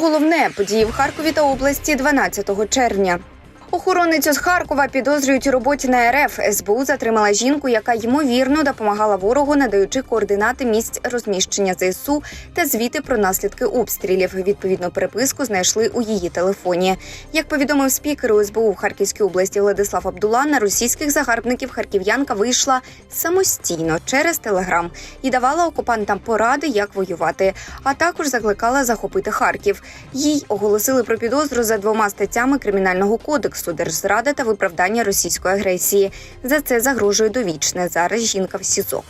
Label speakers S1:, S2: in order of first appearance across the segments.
S1: Головне події в Харкові та області 12 червня. Охоронницю з Харкова підозрюють у роботі на РФ. СБУ затримала жінку, яка ймовірно допомагала ворогу, надаючи координати місць розміщення ЗСУ та звіти про наслідки обстрілів. Відповідну переписку знайшли у її телефоні. Як повідомив спікер СБУ в Харківській області Владислав Абдула, на російських загарбників харків'янка вийшла самостійно через телеграм і давала окупантам поради, як воювати, а також закликала захопити Харків. Їй оголосили про підозру за двома статтями кримінального кодексу держзрада та виправдання російської агресії. За це загрожує довічне. Зараз жінка в СІЗО.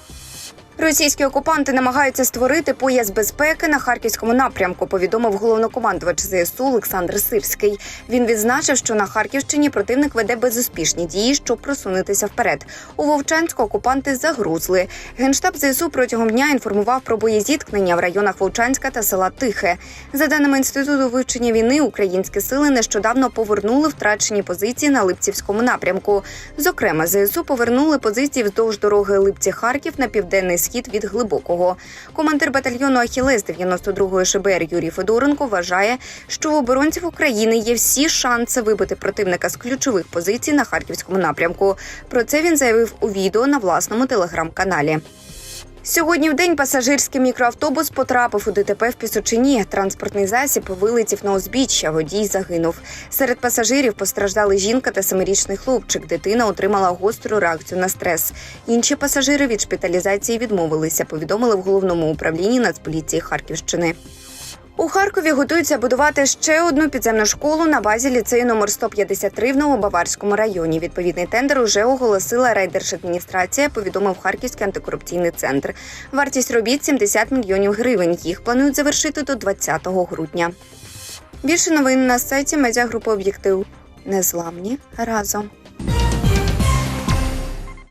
S1: Російські окупанти намагаються створити пояс безпеки на харківському напрямку. Повідомив головнокомандувач ЗСУ Олександр Сирський. Він відзначив, що на Харківщині противник веде безуспішні дії, щоб просунутися вперед. У Вовчанську окупанти загрузли. Генштаб ЗСУ протягом дня інформував про боєзіткнення в районах Вовчанська та села Тихе. За даними інституту вивчення війни, українські сили нещодавно повернули втрачені позиції на Липцівському напрямку. Зокрема, ЗСУ повернули позиції вздовж дороги Липці-Харків на південний схід від глибокого. Командир батальйону Ахілес 92-ї ШБР Юрій Федоренко вважає, що у оборонців України є всі шанси вибити противника з ключових позицій на харківському напрямку. Про це він заявив у відео на власному телеграм-каналі. Сьогодні в день пасажирський мікроавтобус потрапив у ДТП в Пісочині. Транспортний засіб вилетів на узбіччя. Водій загинув. Серед пасажирів постраждали жінка та семирічний хлопчик. Дитина отримала гостру реакцію на стрес. Інші пасажири від шпиталізації відмовилися. Повідомили в головному управлінні Нацполіції Харківщини. У Харкові готуються будувати ще одну підземну школу на базі ліцею номер 153 в Новобаварському районі. Відповідний тендер уже оголосила райдержадміністрація, повідомив Харківський антикорупційний центр. Вартість робіт 70 мільйонів гривень. Їх планують завершити до 20 грудня. Більше новин на сайті медіагрупи Об'єктив. Незламні разом.